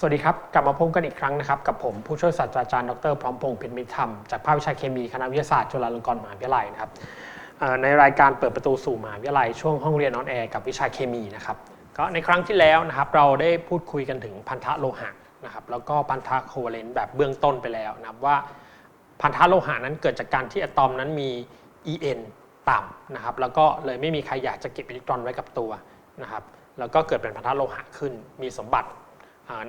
สวัสดีครับ กลับมาพบกันอีกครั้งนะครับ กับผมผู้ช่วยศาสตราจารย์ดรพร้อมพงษ์เพ็ญมิตรธรรม จากภาควิชาเคมีคณะวิทยาศาสตร์จุฬาลงกรณ์มหาวิทยาลัยนะครับในรายการเปิดประตูสู่มหาวิทยาลัยช่วงห้องเรียนออนแอร์กับวิชาเคมีนะครับก็ในครั้งที่แล้วนะครับเราได้พูดคุยกันถึงพันธะโลหะนะครับแล้วก็พันธะโคเวเลนต์แบบเบื้องต้นไปแล้วนะครับว่าพันธะโลหะนั้นเกิดจากการที่อะตอมนั้นมี En ต่ำนะครับแล้วก็เลยไม่มีใครอยากจะเก็บอิเล็กตรอนไว้กับตัวนะครับแล้วก็เกิดเป็นพันธะโลหะขึ้นมีสมบัติ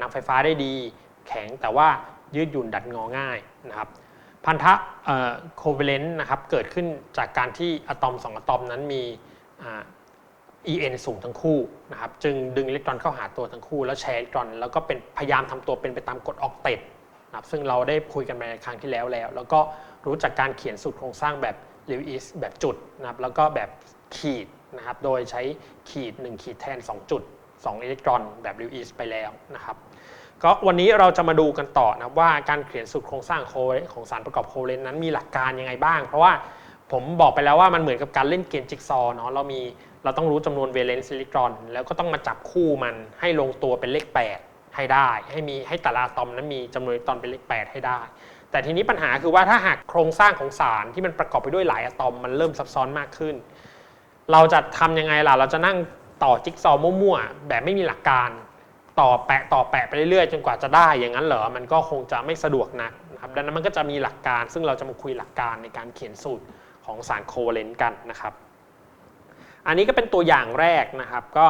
นำไฟฟ้าได้ดีแข็งแต่ว่ายืดหยุ่นดัดงอง่ายนะครับพันธะโคเวเลนต์นะครับเกิดขึ้นจากการที่อะตอมสองอะตอมนั้นมีอ่า En สูงทั้งคู่นะครับจึงดึงอิเล็กตรอนเข้าหาตัวทั้งคู่ แล้วแชร์อิเล็กตรอน แล้วก็เป็นพยายามทำตัวเป็นไปตามกฎออกเตตนะครับซึ่งเราได้คุยกันไปในครั้งที่แล้วแล้ว แล้วก็รู้จักการเขียนสูตรโครงสร้างแบบลิวอิสแบบจุดนะครับแล้วก็แบบขีดนะครับโดยใช้ขีด 1 ขีดแทน 2 จุด 2 อิเล็กตรอนแบบลิวอิสไปแล้วนะครับก็วันนี้เราจะมาดูกันต่อนะว่าการเขียนสูตรโครงสร้างโคเของสารประกอบโคเลนนั้นมีหลักการยังไงบ้าง เพราะว่าผมบอกไปแล้วว่ามันเหมือนกับการเล่นเกมจิ๊กซอ์เนาะเรามีเราต้องรู้จำนวนเวเลนซ์อิเล็กตรอน แล้วก็ต้องมาจับคู่มันให้ลงตัวเป็นเลข 8 ให้ได้ ให้มีให้แต่ละอะตอมนั้นมีจำนวนอิเล็กตรอนเป็นเลข 8 ให้ได้ แต่ทีนี้ปัญหาคือว่าถ้าหากโครงสร้างของสารที่มันประกอบไปด้วยหลายอะตอมมันเริ่มซับซ้อนมากขึ้น เราจะทำยังไงล่ะเราจะนั่ง ต่อจิ๊กซอว์มั่วๆแบบไม่มีหลักการต่อแปะต่อแปะไปเรื่อยๆจนกว่าจะได้อย่างนั้นเหรอมันก็คงจะไม่สะดวกนักนะครับดังนั้นมันก็จะมีหลักการ ซึ่งเราจะมาคุยหลักการในการเขียนสูตรของสารโคเวเลนต์กันนะครับ อันนี้ก็เป็นตัวอย่างแรกนะครับ ก็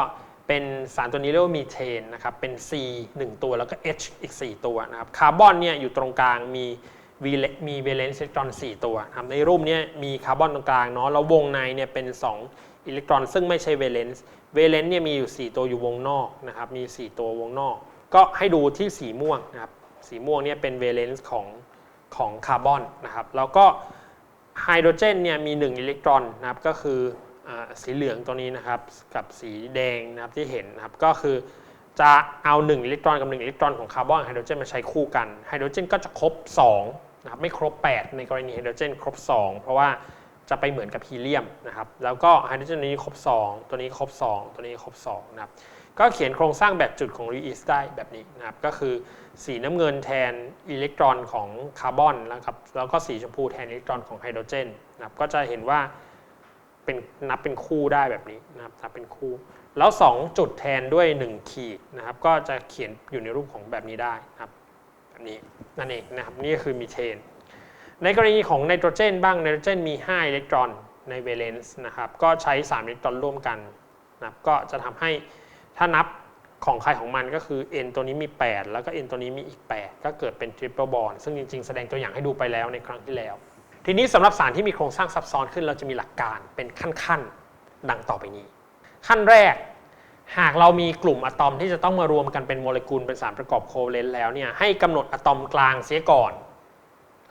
เป็นสารตัวนี้เรียกว่ามีเทนนะครับเป็น C 1 ตัวแล้วก็ H อีก 4 ตัวนะครับคาร์บอนเนี่ยอยู่ตรงกลางมี V มีเวเลนซ์อิเล็กตรอน 4 ตัวนะครับในรูปเนี้มีคาร์บอนตรงกลางเนาะแล้ววงในเนี่ยเป็น 2 อิเล็กตรอน ซึ่งไม่ใช่เวเลนซ์ เวเลนซ์เนี่ยมีอยู่ 4 ตัวอยู่วงนอกนะครับ มี 4 ตัววงนอก ก็ให้ดูที่สีม่วงนะครับ สีม่วงเนี่ยเป็นเวเลนซ์ของของคาร์บอนนะครับ แล้วก็ไฮโดรเจนเนี่ยมี 1 อิเล็กตรอนนะครับ ก็คืออสีเหลืองตัวนี้นะครับ กับสีแดงนะครับที่เห็นนะครับ ก็คือจะเอา 1 อิเล็กตรอนกับ 1 อิเล็กตรอนของคาร์บอนไฮโดรเจนมาใช้คู่กัน ไฮโดรเจนก็จะครบ2นะครับ ไม่ครบ 8 ในกรณีไฮโดรเจนครบ 2 เพราะว่า จะไปเหมือนกับฮีเลียมนะครับ แล้วก็ไฮโดรเจนนี้ครบ 2 ตัวนี้ครบ 2 ตัวนี้ครบ2นะครับ ก็เขียนโครงสร้างแบบจุดของรีอิสได้แบบนี้นะครับ ก็คือสีน้ำเงินแทนอิเล็กตรอนของคาร์บอนนะครับ แล้วก็สีชมพูแทนอิเล็กตรอนของไฮโดรเจนนะครับ ก็จะเห็นว่าเป็นนับเป็นคู่ได้แบบนี้นะครับ นับเป็นคู่ แล้ว 2 จุดแทนด้วย 1 ขีดนะครับ ก็จะเขียนอยู่ในรูปของแบบนี้ได้นะครับ แบบนี้นั่นเองนะครับ นี่คือมีเทน ในกรณีของไนโตรเจนบ้างไนโตรเจนมี 5 อิเล็กตรอนในเวเลนซ์นะครับก็ใช้ 3 อิเล็กตรอนร่วมกันนะครับก็จะทำให้ถ้านับของใครของมันก็คือ n ตัวนี้มี 8 แล้วก็ n ตัวนี้มีอีก 8 ก็เกิดเป็น triple bond ซึ่งจริงๆ แสดงตัวอย่างให้ดูไปแล้วในครั้งที่แล้ว ทีนี้สำหรับสารที่มีโครงสร้างซับซ้อนขึ้นเราจะมีหลักการเป็นขั้นๆ ดังต่อไปนี้ ขั้นแรก หากเรามีกลุ่มอะตอมที่จะต้องมารวมกันเป็นโมเลกุลเป็นสารประกอบโคเวเลนต์แล้วเนี่ยให้กำหนดอะตอมกลางเสียก่อน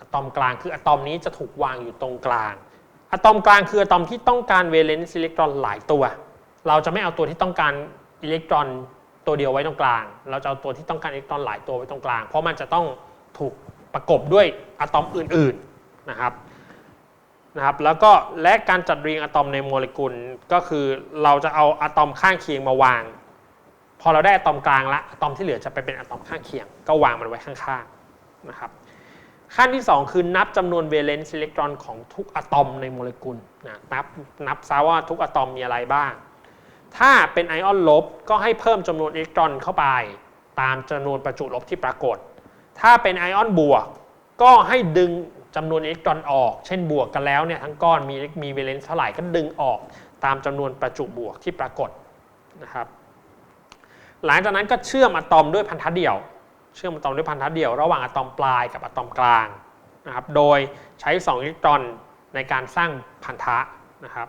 อะตอมกลางคืออะตอมนี้จะถูกวางอยู่ตรงกลาง อะตอมกลางคืออะตอมที่ต้องการเวเลนซ์อิเล็กตรอนหลายตัว เราจะไม่เอาตัวที่ต้องการอิเล็กตรอนตัวเดียวไว้ตรงกลาง เราจะเอาตัวที่ต้องการอิเล็กตรอนหลายตัวไว้ตรงกลาง เพราะมันจะต้องถูกประกบด้วยอะตอมอื่นๆนะครับนะครับ แล้วก็และการจัดเรียงอะตอมในโมเลกุลก็คือเราจะเอาอะตอมข้างเคียงมาวาง พอเราได้อะตอมกลางละอะตอมที่เหลือจะไปเป็นอะตอมข้างเคียง ก็วางมันไว้ข้างๆนะครับ ขั้นที่ 2 คือนับจำนวนเวเลนซ์อิเล็กตรอนของทุกอะตอมในโมเลกุลนะนับนับซะว่าทุกอะตอมมีอะไรบ้าง ถ้าเป็นไอออนลบก็ให้เพิ่มจำนวนอิเล็กตรอนเข้าไป ตามจำนวนประจุลบที่ปรากฏ ถ้าเป็นไอออนบวก ก็ให้ดึงจำนวนอิเล็กตรอนออก เช่นบวกกันแล้วเนี่ยทั้งก้อนมีมีเวเลนซ์เท่าไหร่ก็ดึงออกตามจำนวนประจุบวกที่ปรากฏนะครับหลังจากนั้นก็เชื่อมอะตอมด้วยพันธะเดี่ยว เชื่อมอะตอมด้วยพันธะเดี่ยวระหว่างอะตอมปลายกับอะตอมกลางนะครับโดยใช้ 2 อิเล็กตรอนในการสร้างพันธะนะครับ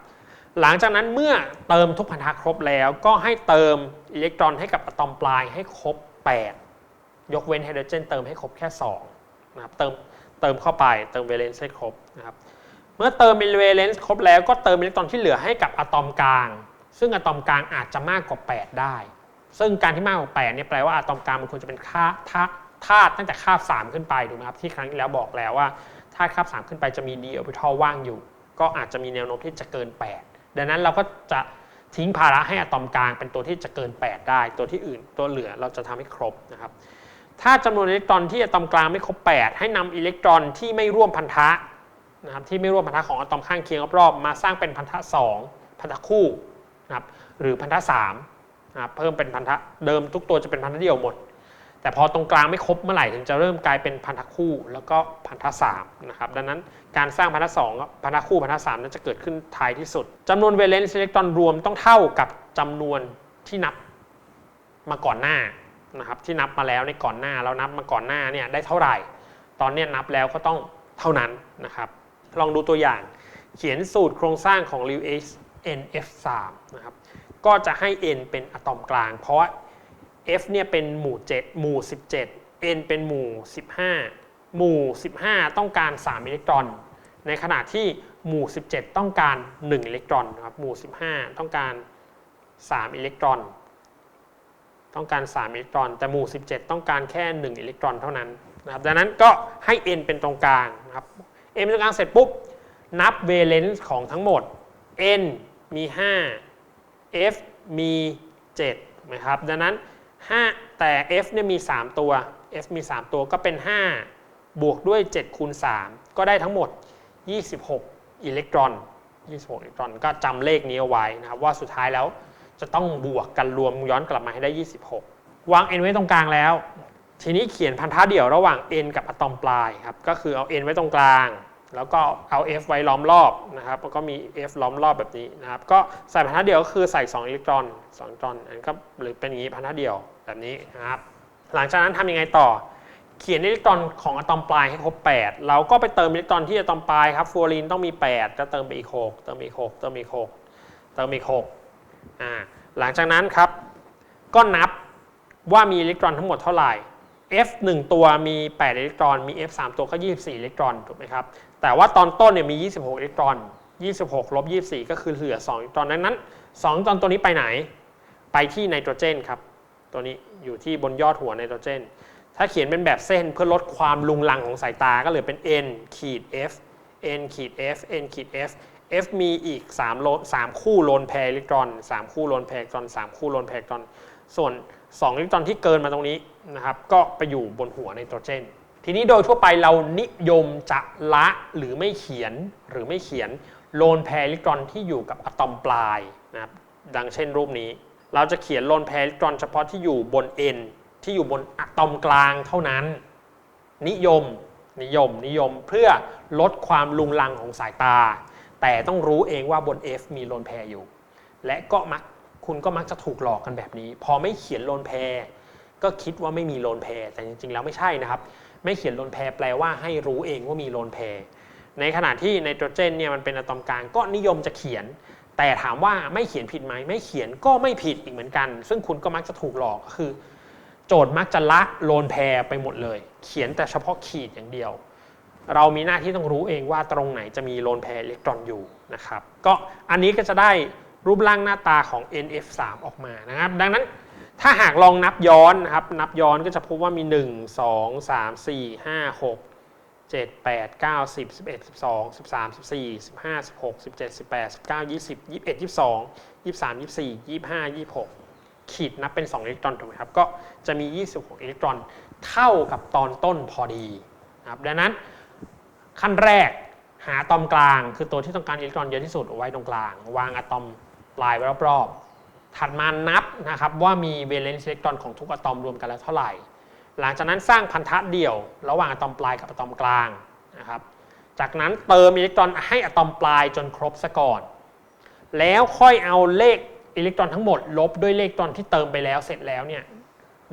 หลังจากนั้นเมื่อเติมทุกพันธะครบแล้ว ก็ให้เติมอิเล็กตรอนให้กับอะตอมปลายให้ครบ 8 ยกเว้นไฮโดรเจนเติมให้ครบแค่2นะครับเติมเติมเข้าไปเติมเวเลนซ์ให้ครบนะครับเมื่อเติมเวเลนซ์ครบแล้วก็เติมอิเล็กตรอนที่เหลือให้กับอะตอมกลาง ซึ่งอะตอมกลางอาจจะมากกว่า 8 ได้ ซึ่งการที่มากกว่า8เนี่ยแปลว่าอะตอมกลางมันควรจะเป็นค่าธาตุธาตุตั้งแต่คาบ3ขึ้นไปถูกไหมครับที่ครั้งที่แล้วบอกแล้วว่าธาตุคาบ3ขึ้นไปจะมีดีออร์บิทัลว่างอยู่ ก็อาจจะมีแนวโน้มที่จะเกิน 8 ดังนั้นเราก็จะทิ้งภาระให้อะตอมกลางเป็นตัวที่จะเกิน 8 ได้ ตัวที่อื่นตัวเหลือเราจะทำให้ครบนะครับถ้าจำนวนอิเล็กตรอนที่อะตอมกลางไม่ครบ 8 ให้นำอิเล็กตรอนที่ไม่ร่วมพันธะนะครับที่ไม่ร่วมพันธะของอะตอมข้างเคียงรอบๆมาสร้างเป็นพันธะ 2 พันธะคู่นะครับหรือพันธะ 3 นะครับเพิ่มเป็นพันธะเดิมทุกตัวจะเป็นพันธะเดียวหมด แต่พอตรงกลางไม่ครบเมื่อไหร่ถึงจะเริ่มกลายเป็นพันธะคู่แล้วก็พันธะสามนะครับดังนั้นการสร้างพันธะสองพันธะคู่พันธะสามนั้นจะเกิดขึ้นท้ายที่สุดจำนวนเวเลนซ์อิเล็กตรอนรวมต้องเท่ากับจำนวนที่นับมาก่อนหน้านะครับที่นับมาแล้วในก่อนหน้าแล้วนับมาก่อนหน้าเนี่ยได้เท่าไหร่ ตอนนี้นับแล้วก็ต้องเท่านั้นนะครับลองดูตัวอย่างเขียนสูตรโครงสร้างของ Lewis NF3 นะครับ ก็จะให้ n เป็นอะตอมกลาง เพราะว่า F เนี่ยเป็นหมู่ 7 หมู่ 17 N เป็นหมู่ 15 หมู่ 15 ต้องการ 3 อิเล็กตรอน ในขณะที่หมู่ 17 ต้องการ 1 อิเล็กตรอนนะครับ หมู่ 15 ต้องการ 3 อิเล็กตรอน ต้องการ 3 อิเล็กตรอน แต่หมู่ 17 ต้องการแค่ 1 อิเล็กตรอนเท่านั้นนะครับ ดังนั้นก็ให้ N เป็นตรงกลางนะครับ N เป็นตรงกลางเสร็จปุ๊บ นับเวเลนซ์ของทั้งหมด N มี 5 F มี 7 นะครับ ดังนั้น 5 แต่ F เนี่ยมี 3 ตัว F มี 3 ตัวก็เป็น 5 บวกด้วย 7 คูณ 3 ก็ได้ทั้งหมด 26 อิเล็กตรอน 26 อิเล็กตรอน ก็จำเลขนี้เอาไว้นะครับ ว่าสุดท้ายแล้วจะต้องบวกกันรวมย้อนกลับมาให้ได้ 26 วาง n ไว้ตรงกลางแล้ว ทีนี้เขียนพันธะเดี่ยวระหว่าง n กับอะตอมปลายครับ ก็คือเอา n ไว้ตรงกลาง แล้วก็เอา f ไว้ล้อมรอบนะครับแล้วก็มี f ล้อมรอบแบบนี้นะครับก็ใส่พันธะเดียวก็คือใส่ 2 อิเล็กตรอน2อิเล็กตรอนอันก็หรือเป็นอย่างนี้พันธะเดียวแบบนี้นะครับหลังจากนั้นทำยังไงต่อ เขียนอิเล็กตรอนของอะตอมปลายให้ครบ 8 เราก็ไปเติมอิเล็กตรอนที่อะตอมปลายครับฟลูออรีนต้องมี 8 ก็เติมไปอีก 6 เติมอีก 6 เติมอีก 6 เติมอีก6อ่าหลังจากนั้นครับก็นับว่ามีอิเล็กตรอนทั้งหมดเท่าไหร่ F 1 ตัวมี 8 อิเล็กตรอน มี F 3 ตัวก็ 24 อิเล็กตรอน ถูกไหมครับ แต่ว่าตอนต้นเนี่ยมี 26 อิเล็กตรอน 26 ลบ 24 ก็คือเหลือ 2 อิเล็กตรอน ดังนั้น 2 อิเล็กตรอนตัวนี้ไปไหน ไปที่ไนโตรเจนครับ ตัวนี้อยู่ที่บนยอดหัวไนโตรเจน ถ้าเขียนเป็นแบบเส้นเพื่อลดความลุงลังของสายตาก็เหลือเป็น n ขีด f n ขีด f n ขีด f f มีอีก3โล3คู่โลนแพอิเล็กตรอน 3 คู่โลนแพอิเล็กตรอน 3 คู่โลนแพอิเล็กตรอน ส่วน 2 อิเล็กตรอนที่เกินมาตรงนี้นะครับ ก็ไปอยู่บนหัวไนโตรเจน ทีนี้โดยทั่วไปเรานิยมจะละหรือไม่เขียนหรือไม่เขียนโลนแพรอิเล็กตรอนที่อยู่กับอะตอมปลายนะครับดังเช่นรูปนี้ เราจะเขียนโลนแพรอิเล็กตรอนเฉพาะที่อยู่บน n ที่อยู่บนอะตอมกลางเท่านั้น นิยมนิยมนิยมเพื่อลดความลุงลังของสายตา แต่ต้องรู้เองว่าบน F มีโลนแพรอยู่ และก็มักคุณก็มักจะถูกหลอกกันแบบนี้ พอไม่เขียนโลนแพรก็คิดว่าไม่มีโลนแพรแต่จริงๆแล้วไม่ใช่นะครับ ไม่เขียนโลนแพรแปลว่าให้รู้เองว่ามีโลนแพรในขณะที่ไนโตรเจนเนี่ยมันเป็นอะตอมกลางก็นิยมจะเขียน แต่ถามว่าไม่เขียนผิดไหมไม่เขียนก็ไม่ผิดอีกเหมือนกัน ซึ่งคุณก็มักจะถูกหลอกคือ โจทย์มักจะละโลนแพรไปหมดเลย เขียนแต่เฉพาะขีดอย่างเดียว เรามีหน้าที่ต้องรู้เองว่าตรงไหนจะมีโลนแพรอิเล็กตรอนอยู่นะครับก็อันนี้ก็จะได้รูปร่างหน้าตาของ NF3 ออกมานะครับ ดังนั้น ถ้าหากลองนับย้อนนะครับ นับย้อนก็จะพบว่ามี 1 2 3 4 5 6 7 8 9 10 11 12 13 14 15 16 17 18 19 20 21 22 23 24 25 26 ขีดนับเป็น 2 อิเล็กตรอนถูกไหมครับ ก็จะมี 26 อิเล็กตรอนเท่ากับตอนต้นพอดีนะครับดังนั้นขั้นแรกหาอะตอมกลาง คือตัวที่ต้องการอิเล็กตรอนเยอะที่สุดเอาไว้ตรงกลาง วางอะตอมปลายไว้รอบๆ ถัดมานับนะครับว่ามีเวเลนซ์อิเล็กตรอนของทุกอะตอมรวมกันแล้วเท่าไหร่ หลังจากนั้นสร้างพันธะเดี่ยว ระหว่างอะตอมปลายกับอะตอมกลางนะครับจากนั้นเติมอิเล็กตรอนให้อะตอมปลายจนครบซะก่อน แล้วค่อยเอาเลขอิเล็กตรอนทั้งหมด ลบด้วยเลขตรอนที่เติมไปแล้วเสร็จแล้วเนี่ย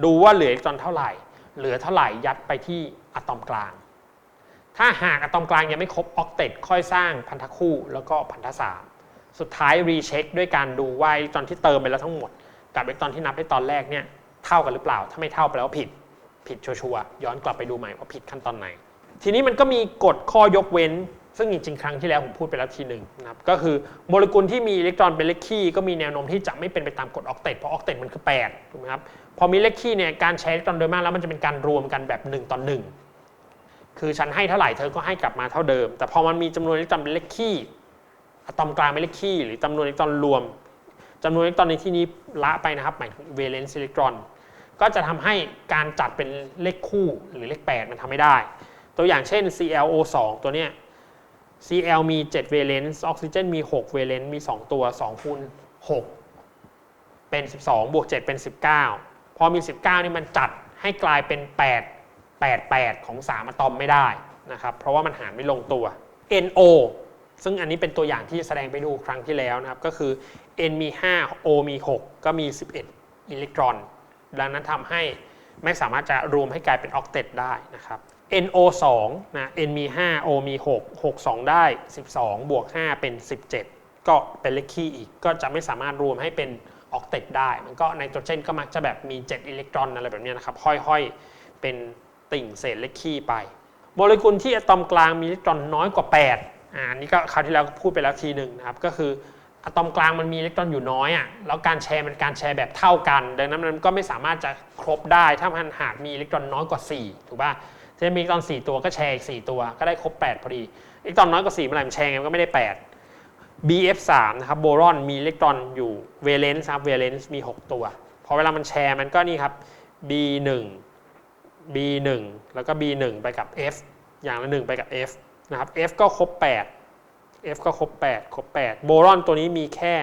ดูว่าเหลืออิเล็กตรอนเท่าไหร่ เหลือเท่าไหร่ยัดไปที่อะตอมกลาง ถ้าหากอะตอมกลางยังไม่ครบออกเต็ตค่อยสร้างพันธะคู่แล้วก็พันธะสาม สุดท้ายรีเช็คด้วยการดูว่าอิเล็กตรอนที่เติมไปแล้วทั้งหมด กับอิเล็กตรอนที่นับได้ตอนแรกเนี่ยเท่ากันหรือเปล่า ถ้าไม่เท่าแปลว่าผิด ผิดชัวร์ๆย้อนกลับไปดูใหม่ว่าผิดขั้นตอนไหน ทีนี้มันก็มีกฎข้อยกเว้น ซึ่งจริงๆครั้งที่แล้วผมพูดไปแล้วทีหนึ่งนะครับก็คือโมเลกุลที่มีอิเล็กตรอนเป็นเลขคี่ก็มีแนวโน้มที่จะไม่เป็นไปตามกฎออกเตตเพราะออกเตตมันคือ8ถูกไหมครับพอมีเลขคี่เนี่ยการใช้อิเล็กตรอนโดยมากแล้วมันจะเป็นการรวมกันแบบ1ต่อ1คือฉันให้เท่าไหร่เธอก็ให้กลับมาเท่าเดิม แต่พอมันมีจำนวนอิเล็กตรอนเป็นเลขคี่ อะตอมกลางเป็นเลขคี่หรือจำนวนอิเล็กตรอนรวมจำนวนอิเล็กตรอนในที่นี้ละไปนะครับ หมายถึงเวเลนซ์อิเล็กตรอน ก็จะทำให้การจัดเป็นเลขคู่หรือเลข8มันทำไม่ได้ ตัวอย่างเช่น ClO2 ตัวเนี้ย Cl มี7 valence ออกซิเจนมี6 valence มี 2 ตัว2คูณ6เป็น 12 บวก 7 เป็น 19 พอมี 19 นี่มันจัดให้กลายเป็น 8 8 8 ของ 3อะตอมไม่ได้นะครับ เพราะว่ามันหารไม่ลงตัว NO ซึ่งอันนี้เป็นตัวอย่างที่แสดงไปดูครั้งที่แล้วนะครับ ก็คือ N มี 5 O มี 6 ก็มี 11 อิเล็กตรอน ดังนั้นทำให้ไม่สามารถจะรวมให้กลายเป็นออกเตตได้นะครับ NO 2 นะ N มี 5 O มี 6 6 2 ได้ 12 บวก 5 เป็น 17 ก็เป็นเลขคี่อีก ก็จะไม่สามารถรวมให้เป็นออกเตตได้ มันก็ไนโตรเจนก็มักจะแบบมี 7 อิเล็กตรอนอะไรแบบนี้นะครับห้อยๆ เป็นติ่งเศษเลขคี่ไป โมเลกุลที่อะตอมกลางมีอิเล็กตรอนน้อยกว่า 8 อันนี่ก็คราวที่แล้วพูดไปแล้วทีหนึ่งนะครับก็คืออะตอมกลางมันมีอิเล็กตรอนอยู่น้อยอะแล้วการแชร์มันการแชร์แบบเท่ากัน ดังนั้นมันก็ไม่สามารถจะครบได้ถ้ามันหากมีอิเล็กตรอนน้อยกว่า 4 ถูกป่ะจะมีอิเล็กตรอน 4 ตัวก็แชร์อีก 4 ตัว ก็ได้ครบ 8 พอดีอิเล็กตรอนน้อยกว่า4เมื่อไหร่มันแชร์ไงมันก็ไม่ได้ 8 BF3 นะครับโบรอนมีอิเล็กตรอนอยู่เวเลนซ์ครับเวเลนซ์มี 6 ตัวพอเวลามันแชร์มันก็นี่ครับ B1 B1 แล้วก็ B1 ไปกับ F อย่างละ1ไปกับ F นะครับ F ก็ครบ 8 F ก็ครบ 8 ครบ 8 โบรอนตัวนี้มีแค่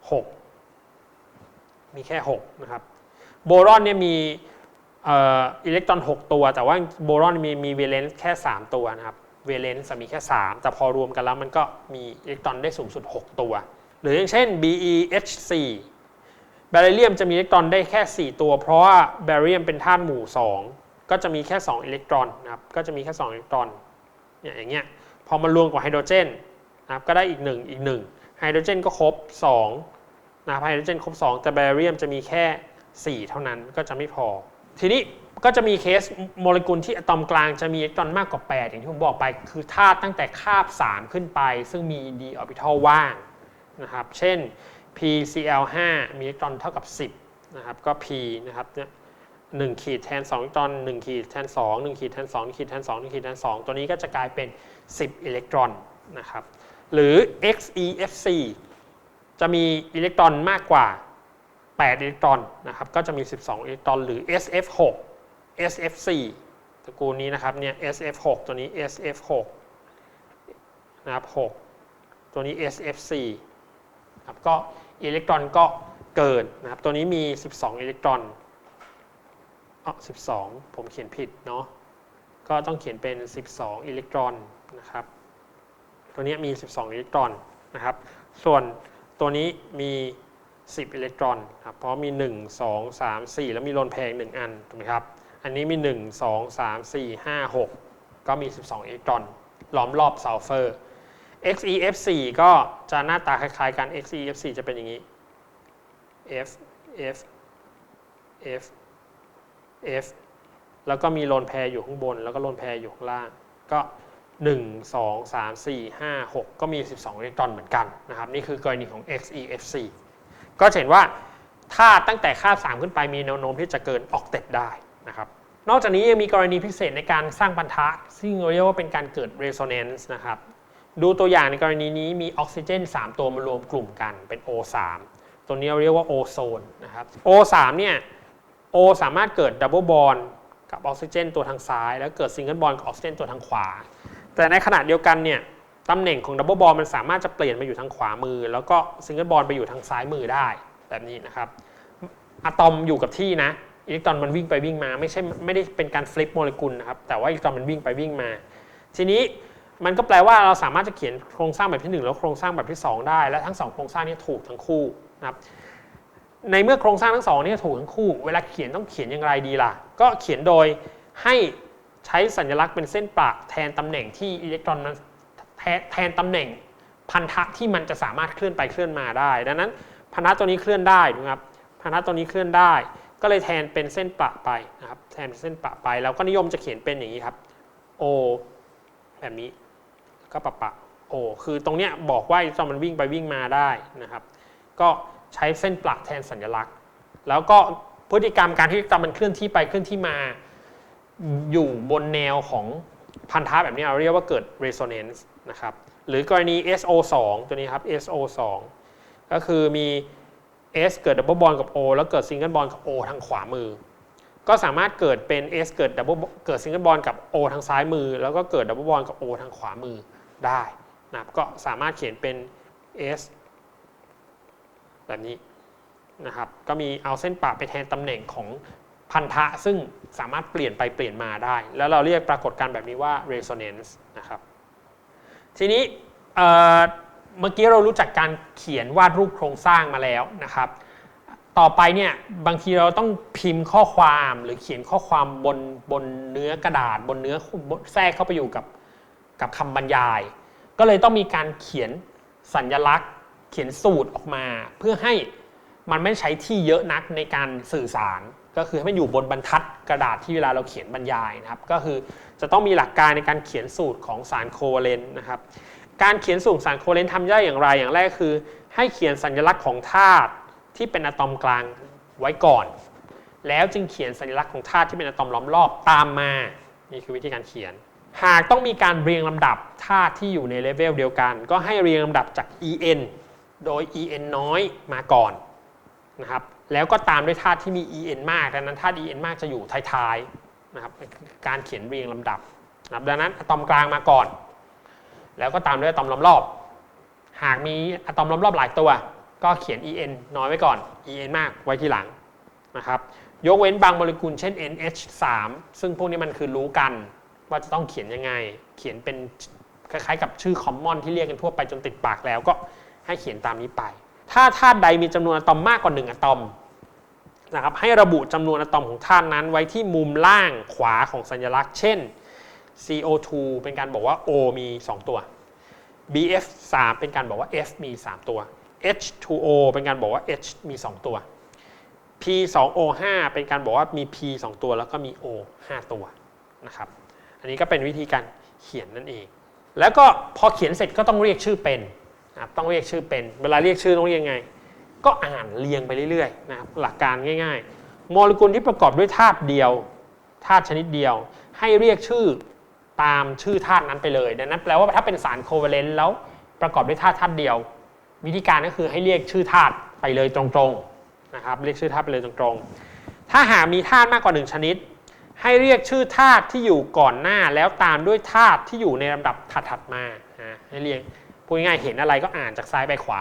6 มีแค่ 6 นะครับ โบรอนเนี่ยมีอิเล็กตรอน 6 ตัว แต่ว่าโบรอนมีมีเวเลนซ์แค่ 3 ตัวนะครับ เวเลนซ์มีแค่ 3 แต่พอรวมกันแล้วมันก็มีอิเล็กตรอนได้สูงสุด 6 ตัว หรืออย่างเช่น BeH4 แบริเลียมจะมีอิเล็กตรอนได้แค่ 4 ตัว เพราะว่าแบริเลียมเป็นธาตุหมู่ 2 ก็จะมีแค่ 2 อิเล็กตรอนนะครับ ก็จะมีแค่ 2 อิเล็กตรอน เนี่ยอย่างเงี้ยพอมารวมกับไฮโดรเจนนะครับก็ได้อีก 1 อีก1ไฮโดรเจนก็ครบ2นะครับไฮโดรเจนครบ 2 แต่แบเลียมจะมีแค่ 4 เท่านั้นก็จะไม่พอ ทีนี้ก็จะมีเคสโมเลกุลที่อะตอมกลางจะมีอิเล็กตรอนมากกว่า 8 อย่างที่ผมบอกไป คือธาตุตั้งแต่คาบ 3 ขึ้นไป ซึ่งมี d ออร์บิทัลว่างนะครับเช่น PCl5 มีอิเล็กตรอนเท่ากับ 10นะครับก็ P นะครับเนี่ย หนึ่งขีดแทน2อิเล็กตรอน1ขีดแทน2 1ขีดแทน2ขีดแทน2 1ขีดแทน2 ตัวนี้ก็จะกลายเป็น 10 อิเล็กตรอนนะครับหรือ XeFC จะมีอิเล็กตรอนมากกว่า 8 อิเล็กตรอนนะครับก็จะมี 12 อิเล็กตรอน หรือ SF6 SF4 ตระกูลนี้นะครับเนี่ย SF6 ตัวนี้ SF6 นะครับ6ตัวนี้ SF4 ครับก็อิเล็กตรอนก็เกินนะครับตัวนี้มี 12 อิเล็กตรอน อ๋อ12 ผมเขียนผิดเนาะ ก็ต้องเขียนเป็น 12 อิเล็กตรอนนะครับ ตัวนี้มี 12 อิเล็กตรอนนะครับ ส่วนตัวนี้มี 10 อิเล็กตรอนครับ เพราะมี 1 2 3 4 แล้วมีโลนแพง 1 อัน ถูกไหมครับ อันนี้มี 1 2 3 4 5 6 ก็มี 12 อิเล็กตรอน ล้อมรอบซัลเฟอร์ XeF4 ก็จะหน้าตาคล้ายๆกัน XeF4 จะเป็นอย่างนี้ F F F F แล้วก็มีโลนแพรอยู่ข้างบน แล้วก็โลนแพรอยู่ข้างล่าง ก็ 1 2 3 4 5 6 ก็มี 12 อิเล็กตรอนเหมือนกันนะครับ นี่คือกรณีของ XeF4 ก็เห็นว่าถ้าตั้งแต่ค่า 3 ขึ้นไปมีแนวโน้มที่จะเกินออกเต็ดได้นะครับ นอกจากนี้ยังมีกรณีพิเศษในการสร้างพันธะ ซึ่งเราเรียกว่าเป็นการเกิด resonance นะครับ ดูตัวอย่างในกรณีนี้มีออกซิเจน 3 ตัวมารวมกลุ่มกันเป็น O3 ตัวนี้เราเรียกว่าโอโซนนะครับ O3 เนี่ย O สามารถเกิดดับเบิลบอลกับออกซิเจนตัวทางซ้าย แล้วเกิดซิงเกิลบอลกับออกซิเจนตัวทางขวา แต่ในขณะเดียวกันเนี่ยตำแหน่งของดับเบิลบอลมันสามารถจะเปลี่ยนมาอยู่ทางขวามือ แล้วก็ซิงเกิลบอลไปอยู่ทางซ้ายมือได้แบบนี้นะครับอะตอมอยู่กับที่นะอิเล็กตรอนมันวิ่งไปวิ่งมาไม่ใช่ไม่ได้เป็นการฟลิปโมเลกุลนะครับแต่ว่าอิเล็กตรอนมันวิ่งไปวิ่งมา ทีนี้มันก็แปลว่าเราสามารถจะเขียนโครงสร้างแบบที่ 1 แล้วโครงสร้างแบบที่ 2 ได้ และทั้ง 2 โครงสร้างนี้ถูกทั้งคู่นะครับ ในเมื่อโครงสร้างทั้งสองนี้ถูกทั้งคู่ เวลาเขียนต้องเขียนอย่างไรดีล่ะ ก็เขียนโดยให้ใช้สัญลักษณ์เป็นเส้นประแทนตำแหน่งที่อิเล็กตรอนมันแทนแทนตำแหน่งพันธะที่มันจะสามารถเคลื่อนไปเคลื่อนมาได้ ดังนั้นพันธะตัวนี้เคลื่อนได้นะครับพันธะตัวนี้เคลื่อนได้ ก็เลยแทนเป็นเส้นประไปนะครับแทนเป็นเส้นประไปแล้วก็นิยมจะเขียนเป็นอย่างนี้ครับ O แบบนี้ก็ปะปะ O คือตรงเนี้ยบอกว่าอิเล็กตรอนมันวิ่งไปวิ่งมาได้นะครับ ก็ ใช้เส้นประแทนสัญลักษณ์ แล้วก็พฤติกรรมการที่กตรอนมันเคลื่อนที่ไปเคลื่อนที่มาอยู่บนแนวของพันธะแบบนี้เราเรียกว่าเกิด resonance นะครับหรือกรณี SO2 ตัวนี้ครับ SO2 ก็คือมี S เกิดดับเบิลบอลกับ O แล้วเกิดซิงเกิลบอลกับ O ทางขวามือ ก็สามารถเกิดเป็น S เกิดดับเบิลเกิดซิงเกิลบอลกับ O ทางซ้ายมือ แล้วก็เกิดดับเบิลบอลกับ O ทางขวามือได้นะครับก็สามารถเขียนเป็น S แบบนี้นะครับ ก็มีเอาเส้นปะไปแทนตำแหน่งของพันธะซึ่งสามารถเปลี่ยนไปเปลี่ยนมาได้ แล้วเราเรียกปรากฏการณ์แบบนี้ว่า resonance นะครับ ทีนี้เเมื่อกี้เรารู้จักการเขียนวาดรูปโครงสร้างมาแล้วนะครับ ต่อไปเนี่ยบางทีเราต้องพิมพ์ข้อความหรือเขียนข้อความบนบนเนื้อกระดาษบนเนื้อแทรกเข้าไปอยู่กับกับคำบรรยาย ก็เลยต้องมีการเขียนสัญลักษณ์ เขียนสูตรออกมาเพื่อให้มันไม่ใช้ที่เยอะนักในการสื่อสาร ก็คือให้มันอยู่บนบรรทัดกระดาษที่เวลาเราเขียนบรรยายนะครับ ก็คือจะต้องมีหลักการในการเขียนสูตรของสารโคเวเลนต์นะครับ การเขียนสูตรสารโคเวเลนต์ทำได้อย่างไรอย่างแรกคือ ให้เขียนสัญลักษณ์ของธาตุที่เป็นอะตอมกลางไว้ก่อน แล้วจึงเขียนสัญลักษณ์ของธาตุที่เป็นอะตอมล้อมรอบตามมา นี่คือวิธีการเขียน หากต้องมีการเรียงลำดับธาตุที่อยู่ในเลเวลเดียวกัน ก็ให้เรียงลำดับจาก en โดย en น้อยมาก่อนนะครับแล้วก็ตามด้วยธาตุที่มี en มากดังนั้นธาตุ en มากจะอยู่ท้ายๆนะครับการเขียนเรียงลำดับนะครับดังนั้นอะตอมกลางมาก่อน แล้วก็ตามด้วยอะตอมล้อมรอบ หากมีอะตอมล้อมรอบหลายตัว ก็เขียน en น้อยไว้ก่อน en มากไว้ทีหลังนะครับยกเว้นบางโมเลกุลเช่น NH3 ซึ่งพวกนี้มันคือรู้กันว่าจะต้องเขียนยังไง เขียนเป็นคล้ายๆ กับชื่อคอมมอนที่เรียกกันทั่วไปจนติดปากแล้วก็ ให้เขียนตามนี้ไป ถ้าธาตุใดมีจำนวนอะตอมมากกว่า 1อะตอมนะครับให้ระบุจำนวนอะตอมของธาตุนั้นไว้ที่มุมล่างขวาของสัญลักษณ์ เช่น CO2 เป็นการบอกว่า O มี 2 ตัว BF3 เป็นการบอกว่า F มี 3 ตัว H2O เป็นการบอกว่า H มี 2 ตัว P2O5 เป็นการบอกว่ามี P 2 ตัว แล้วก็มี O 5 ตัวนะครับ อันนี้ก็เป็นวิธีการเขียนนั่นเอง แล้วก็พอเขียนเสร็จก็ต้องเรียกชื่อเป็น นะครับต้องเรียกชื่อเป็น เวลาเรียกชื่อต้องเรียกยังไง ก็อ่านเรียงไปเรื่อยๆนะครับหลักการง่าย ๆ โมเลกุลที่ประกอบด้วยธาตุเดียวธาตุชนิดเดียว ให้เรียกชื่อตามชื่อธาตุนั้นไปเลยดังนั้นแปลว่าถ้าเป็นสารโคเวเลนต์แล้วประกอบด้วยธาตุธาตุเดียว วิธีการก็คือให้เรียกชื่อธาตุไปเลยตรงๆนะครับเรียกชื่อธาตุไปเลยตรงๆ ถ้าหากมีธาตุมากกว่าหนึ่งชนิด ให้เรียกชื่อธาตุที่อยู่ก่อนหน้าแล้วตามด้วยธาตุที่อยู่ในลำดับถัดๆมานะให้เรียง พูดง่ายเห็นอะไรก็อ่านจากซ้ายไปขวา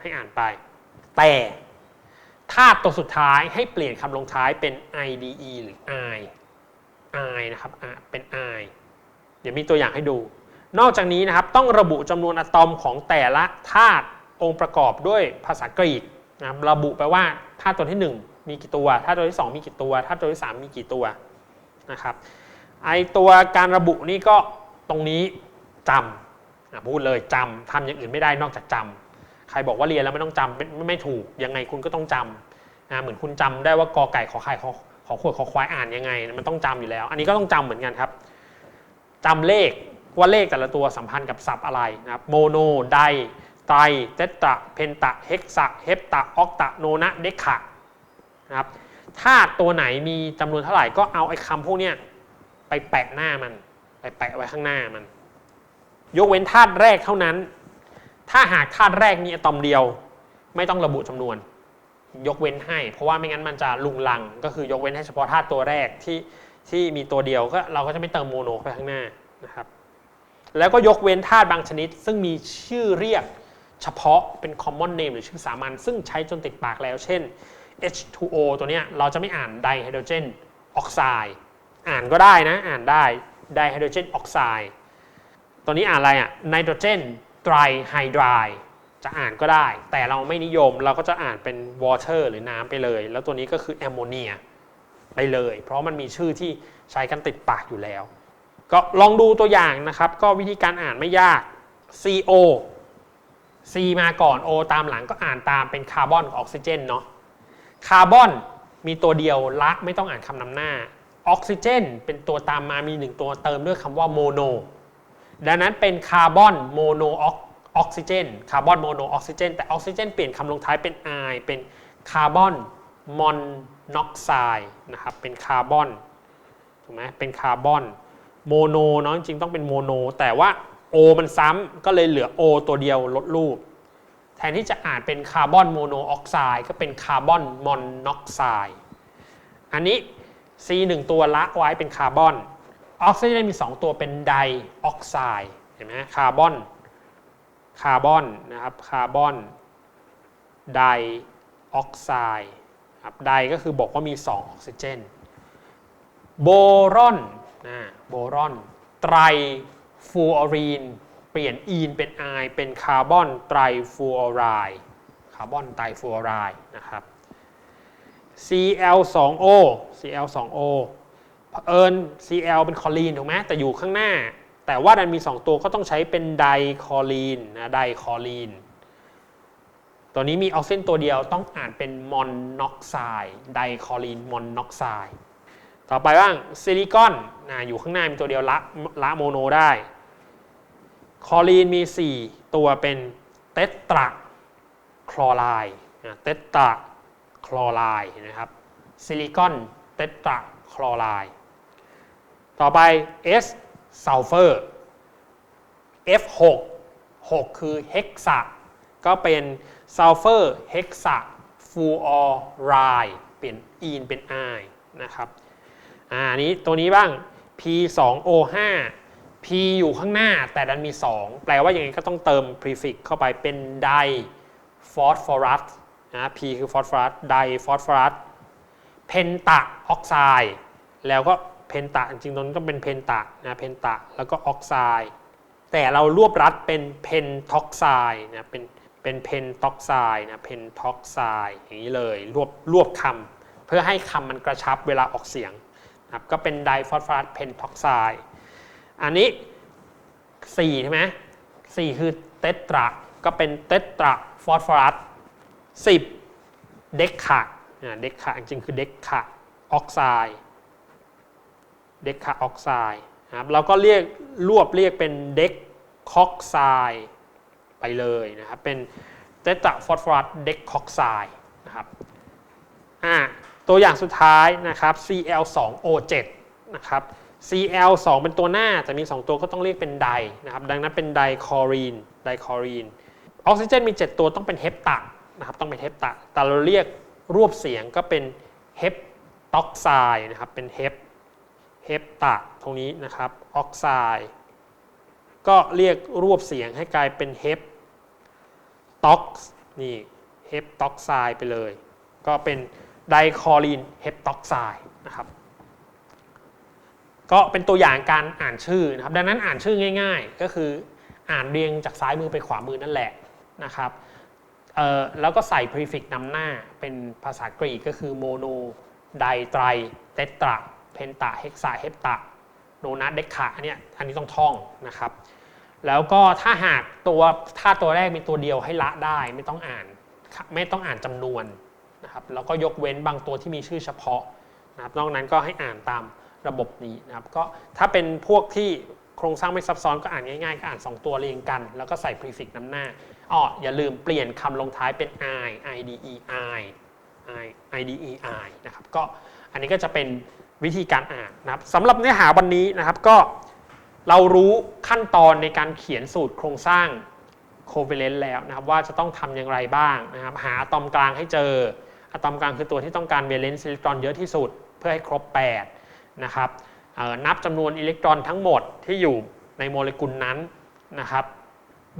ให้อ่านไป แต่ธาตุตัวสุดท้ายให้เปลี่ยนคำลงท้ายเป็น IDE หรือ I I นะครับเป็น I เดี๋ยวมีตัวอย่างให้ดู นอกจากนี้นะครับต้องระบุจำนวนอะตอมของแต่ละธาตุองค์ประกอบด้วยภาษากรีกนะครับระบุไปว่าธาตุตัวที่ 1 มีกี่ตัวธาตุตัวที่ 2 มีกี่ตัวธาตุตัวที่ 3 มีกี่ตัวนะครับไอตัวการระบุนี่ก็ตรงนี้จำ พูดเลยจำทำอย่างอื่นไม่ได้นอกจากจำใครบอกว่าเรียนแล้วไม่ต้องจำไม่ไม่ไม่ถูกยังไงคุณก็ต้องจำนะเหมือนคุณจำได้ว่ากอไก่ขอไข่ขอขอขวดขอควายอ่านยังไง มันต้องจำอยู่แล้ว อันนี้ก็ต้องจำเหมือนกันครับจำเลขว่าเลขแต่ละตัวสัมพันธ์กับศัพท์อะไรนะครับโมโนไดไตรเตตราเพนตะเฮกซะเฮปตะออกตะโนนะเดคานะครับถ้าตัวไหนมีจำนวนเท่าไหร่ก็เอาไอ้คำพวกเนี้ยไปแปะหน้ามัน ไปแปะไว้ข้างหน้ามัน ยกเว้นธาตุแรกเท่านั้น ถ้าหากธาตุแรกมีอะตอมเดียว ไม่ต้องระบุจำนวน ยกเว้นให้ เพราะว่าไม่งั้นมันจะลุงลัง ก็คือยกเว้นให้เฉพาะธาตุตัวแรกที่ที่มีตัวเดียวก็เราก็จะไม่เติมโมโนไปข้างหน้านะครับ แล้วก็ยกเว้นธาตุบางชนิด ซึ่งมีชื่อเรียกเฉพาะเป็น common name หรือชื่อสามัญซึ่งใช้จนติดปากแล้ว เช่น H2O ตัวเนี้ยเราจะไม่อ่านไดไฮโดรเจนออกไซด์อ่านก็ได้นะ อ่านได้ไดไฮโดรเจนออกไซด์ ตัวนี้อ่านอะไรอะไนโตรเจนไตรไฮดรายจะอ่านก็ได้ แต่เราไม่นิยมเราก็จะอ่านเป็น water หรือน้ำไปเลย แล้วตัวนี้ก็คือแอมโมเนียไปเลย เพราะมันมีชื่อที่ใช้กันติดปากอยู่แล้ว ก็ลองดูตัวอย่างนะครับ ก็วิธีการอ่านไม่ยาก CO C มาก่อน O ตามหลังก็อ่านตามเป็นคาร์บอนกับออกซิเจนเนาะคาร์บอนมีตัวเดียวละไม่ต้องอ่านคำนำหน้า ออกซิเจน เป็นตัวตามมามีหนึ่งตัวเติมด้วยคำว่าโมโน ดังนั้นเป็นคาร์บอนโมโนออกซิเจนคาร์บอนโมโนออกซิเจนแต่ออกซิเจนเปลี่ยนคำลงท้ายเป็น I เป็นคาร์บอนมอนน็อกไซด์นะครับเป็นคาร์บอนถูกไหมเป็นคาร์บอนโมโนเนาะจริงๆต้องเป็นโมโน แต่ว่า O มันซ้ำก็เลยเหลือ O ตัวเดียวลดรูป แทนที่จะอ่านเป็นคาร์บอนโมโนออกไซด์ก็เป็นคาร์บอนมอนน็อกไซด์อันนี้ C 1ตัวละไว้เป็นคาร์บอน ออกซิเจนมี 2 ตัวเป็นไดออกไซด์เห็นไหมคาร์บอนคาร์บอนนะครับคาร์บอนไดออกไซด์ครับไดก็คือบอกว่ามี 2 ออกซิเจนโบรอนนะโบรอน ไตรฟลูออรีน เปลี่ยนอีนเป็นไอเป็นคาร์บอนไตรฟลูออไรด์คาร์บอนไตรฟลูออไรด์นะครับ Cl2O Cl2O เอิญ Cl เป็นคอลีนถูกไหมแต่อยู่ข้างหน้า แต่ว่าดันมี 2 ตัวก็ต้องใช้เป็นไดคอลีนนะไดคอลีน ตัวนี้มีออกซิเจนตัวเดียวต้องอ่านเป็นมอนน็อกไซด์ไดคอลีนมอนน็อกไซด์ต่อไปบ้างซิลิคอนนะอยู่ข้างหน้ามีตัวเดียวละละโมโนได้ คอลีนมี 4 ตัวเป็นเตตราคลอไรด์เตตราคลอไรด์นะครับซิลิคอนเตตราคลอไรด์ ต่อไป S ซัลเฟอร์ F6 6 คือเฮกซาก็เป็นซัลเฟอร์เฮกซาฟูออไรเปลี่ยนอีนเป็นไอนะครับอ่านี้ตัวนี้บ้าง P2O5 P อยู่ข้างหน้าแต่ดันมี 2 แปลว่าอย่างไงก็ต้องเติม prefix เข้าไปเป็นไดฟอสฟอรัสนะ P คือฟอสฟอรัสไดฟอสฟอรัสเพนตะออกไซด์แล้วก็ เพนตะจริงๆตรงนี้ต้องเป็นเพนตะนะเพนตะแล้วก็ออกไซด์แต่เรารวบรัดเป็นเพนท็อกไซด์นะเป็นเป็นเพนท็อกไซด์นะเพนท็อกไซด์อย่างนี้เลยรวบรวบคำเพื่อให้คำมันกระชับเวลาออกเสียงนะครับก็เป็นไดฟอสฟอรัสเพนท็อกไซด์อันนี้4ใช่ไหม4คือเตตราก็เป็นเตตราฟอสฟอรัส10 เด็กขะเด็กขะจริงๆคือเด็กขะออกไซด์ เด็กขะออกไซด์นะครับเราก็เรียกรวบเรียกเป็นเด็กคอกไซด์ไปเลยนะครับเป็นเตตาฟอสฟอรัสเด็กคอกไซด์นะครับอ่าตัวอย่างสุดท้ายนะครับ Cl2O7 นะครับ Cl2 เป็นตัวหน้าแต่มี 2 ตัวก็ต้องเรียกเป็นไดนะครับดังนั้นเป็นไดคอรีนไดคอรีนออกซิเจนมี 7 ตัวต้องเป็นเฮปตะนะครับต้องเป็นเฮปตะแต่เราเรียกรวบเสียงก็เป็นเฮปต็อกไซด์นะครับเป็นเฮป เฮปตะตรงนี้นะครับออกไซด์ก็เรียกรวบเสียงให้กลายเป็นเฮปต็อกนี่เฮปต็อกไซด์ไปเลย ก็เป็นไดคอรีนเฮปต็อกไซด์นะครับก็เป็นตัวอย่างการอ่านชื่อนะครับ ดังนั้นอ่านชื่อง่าย ๆ ก็คืออ่านเรียงจากซ้ายมือไปขวามือนั่นแหละนะครับแล้วก็ใส่ prefix นำหน้าเป็นภาษากรีกก็คือโมโนไดไตรเตตรา นตาเฮกซาเฮปตาโนนัสเดคาอันนี้อันนี้ต้องท่องนะครับ แล้วก็ถ้าหากตัวถ้าตัวแรกมีตัวเดียวให้ละได้ไม่ต้องอ่านไม่ต้องอ่านจำนวนนะครับแล้วก็ยกเว้นบางตัวที่มีชื่อเฉพาะนะครับนอกนั้นก็ให้อ่านตามระบบนี้นะครับก็ถ้าเป็นพวกที่โครงสร้างไม่ซับซ้อนก็อ่านง่ายๆก็อ่าน 2 ตัวเรียงกัน แล้วก็ใส่ prefix นำหน้าอ๋ออย่าลืมเปลี่ยนคำลงท้ายเป็น i i d e i i i d e i นะครับก็อันนี้ก็จะเป็น วิธีการอ่านนะครับสำหรับเนื้อหาวันนี้นะครับก็เรารู้ขั้นตอนในการเขียนสูตรโครงสร้างโคเวเลนต์แล้วนะครับว่าจะต้องทำอย่างไรบ้างนะครับหาอะตอมกลางให้เจออะตอมกลางคือตัวที่ต้องการเวเลนซ์อิเล็กตรอนเยอะที่สุดเพื่อให้ครบ 8 นะครับนับจำนวนอิเล็กตรอนทั้งหมดที่อยู่ในโมเลกุลนั้นนะครับ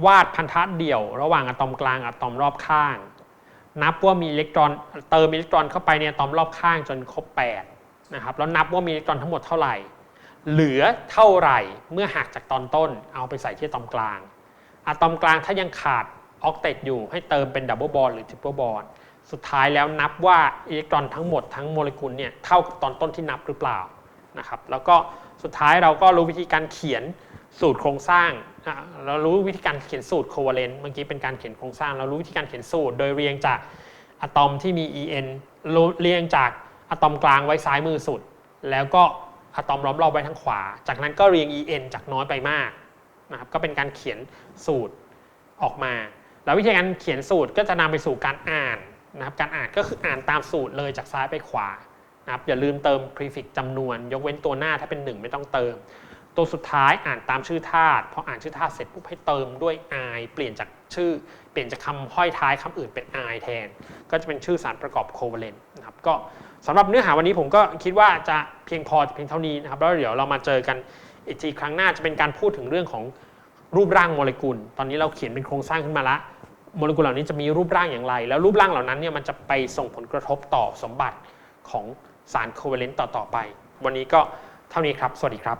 วาดพันธะเดี่ยวระหว่างอะตอมกลางอะตอมรอบข้าง นับว่ามีอิเล็กตรอนเติมอิเล็กตรอนเข้าไปในอะตอมรอบข้างจนครบ 8 นะครับแล้วนับว่ามีอิเล็กตรอนทั้งหมดเท่าไหร่ เหลือเท่าไหร่เมื่อหักจากตอนต้นเอาไปใส่ที่อะตอมกลางอะตอมกลางถ้ายังขาดออกเตตอยู่ให้เติมเป็นดับเบิลบอลหรือทริปเปิลบอลสุดท้ายแล้วนับว่าอิเล็กตรอนทั้งหมดทั้งโมเลกุลเนี่ยเท่ากับตอนต้นที่นับหรือเปล่านะครับแล้วก็สุดท้ายเราก็รู้วิธีการเขียนสูตรโครงสร้างเรารู้วิธีการเขียนสูตรโคเวเลนต์เมื่อกี้เป็นการเขียนโครงสร้าง เรารู้วิธีการเขียนสูตร โดยเรียงจากอะตอมที่มี en เรียงจาก อะตอมกลางไว้ซ้ายมือสุด แล้วก็อะตอมล้อมรอบไว้ทางขวา จากนั้นก็เรียง en จากน้อยไปมากนะครับก็เป็นการเขียนสูตรออกมา แล้ววิธีการเขียนสูตรก็จะนำไปสู่การอ่านนะครับการอ่านก็คืออ่านตามสูตรเลยจากซ้ายไปขวานะครับอย่าลืมเติม prefix จำนวน ยกเว้นตัวหน้าถ้าเป็น 1 ไม่ต้องเติม ตัวสุดท้ายอ่านตามชื่อธาตุพออ่านชื่อธาตุเสร็จปุ๊บให้เติมด้วย I เปลี่ยนจากชื่อ เปลี่ยนจากคำห้อยท้ายคำอื่นเป็น I แทน ก็จะเป็นชื่อสารประกอบโคเวเลนต์นะครับก็ สำหรับเนื้อหาวันนี้ผมก็คิดว่าจะเพียงพอเพียงเท่านี้นะครับแล้วเดี๋ยวเรามาเจอกันอีกทีครั้งหน้าจะเป็นการพูดถึงเรื่องของรูปร่างโมเลกุล ตอนนี้เราเขียนเป็นโครงสร้างขึ้นมาละโมเลกุลเหล่านี้จะมีรูปร่างอย่างไร แล้วรูปร่างเหล่านั้นเนี่ยมันจะไปส่งผลกระทบต่อสมบัติของสารโคเวเลนต์ต่อๆไป วันนี้ก็เท่านี้ครับ สวัสดีครับ